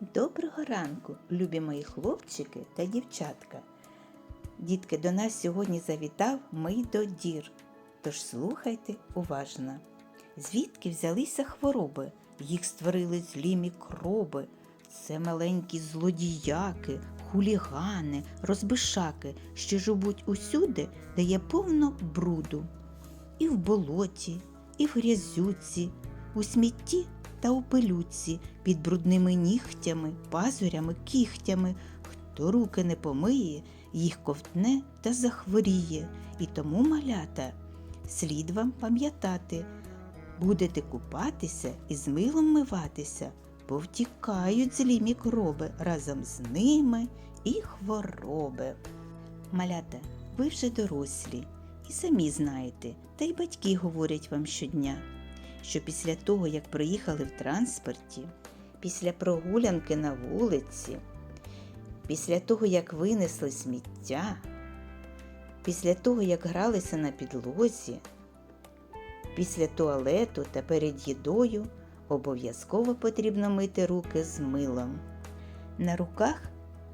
Доброго ранку, любі мої хлопчики та дівчатка. Дітки, до нас сьогодні завітав Мийдодір. Тож слухайте уважно. Звідки взялися хвороби? Їх створили злі мікроби. Це маленькі злодіяки, хулігани, розбишаки, що живуть усюди, де є повно бруду. І в болоті, і в грязюці, у смітті та у пилюці, під брудними нігтями, пазурями, кігтями. Хто руки не помиє, їх ковтне та захворіє. І тому, малята, слід вам пам'ятати, будете купатися і з милом миватися, бо втікають злі мікроби разом з ними і хвороби. Малята, ви вже дорослі і самі знаєте, та й батьки говорять вам щодня, що після того, як проїхали в транспорті, після прогулянки на вулиці, після того, як винесли сміття, після того, як гралися на підлозі, після туалету та перед їдою обов'язково потрібно мити руки з милом. На руках,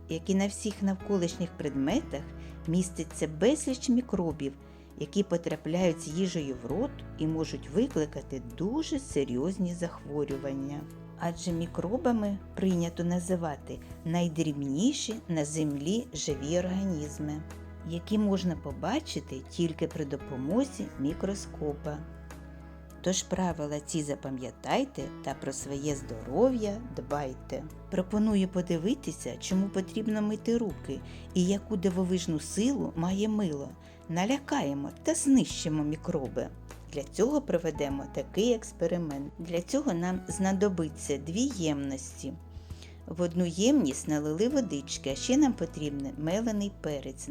як і на всіх навколишніх предметах, міститься безліч мікробів, які потрапляють з їжею в рот і можуть викликати дуже серйозні захворювання. Адже мікробами прийнято називати найдрібніші на землі живі організми, які можна побачити тільки при допомозі мікроскопа. Тож правила ці запам'ятайте та про своє здоров'я дбайте. Пропоную подивитися, чому потрібно мити руки і яку дивовижну силу має мило. Налякаємо та знищимо мікроби. Для цього проведемо такий експеримент. Для цього нам знадобиться дві ємності. В одну ємність налили водички, а ще нам потрібен мелений перець.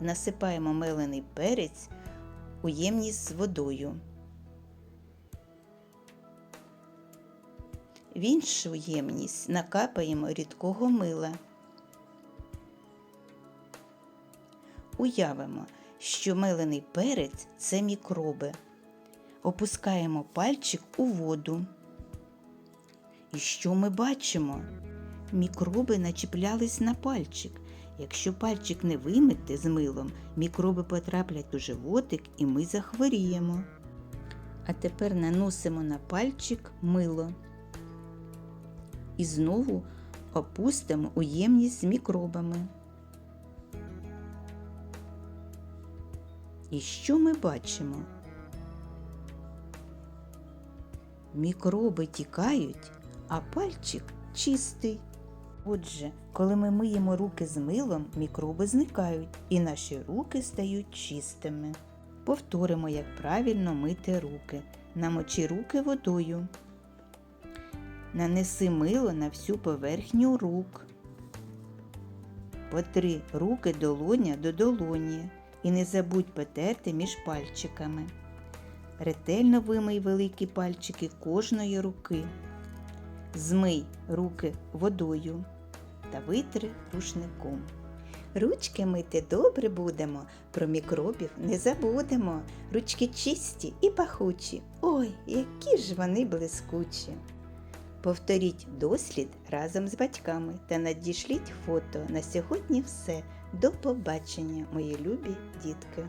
Насипаємо мелений перець у ємність з водою. В іншу ємність накапаємо рідкого мила. Уявимо, що мелений перець це мікроби. Опускаємо пальчик у воду. І що ми бачимо? Мікроби начіплялись на пальчик. Якщо пальчик не вимити з милом, мікроби потраплять у животик і ми захворіємо. А тепер наносимо на пальчик мило і знову опустимо у ємність з мікробами. І що ми бачимо? Мікроби тікають, а пальчик чистий. Отже, коли ми миємо руки з милом, мікроби зникають і наші руки стають чистими. Повторимо, як правильно мити руки. Намочи руки водою. Нанеси мило на всю поверхню рук. Потри руки долоня до долоні і не забудь потерти між пальчиками. Ретельно вимий великі пальчики кожної руки. Змий руки водою та витри рушником. Ручки мити добре будемо, про мікробів не забудемо. Ручки чисті і пахучі. Ой, які ж вони блискучі. Повторіть дослід разом з батьками та надішліть фото. На сьогодні все. До побачення, мої любі дітки!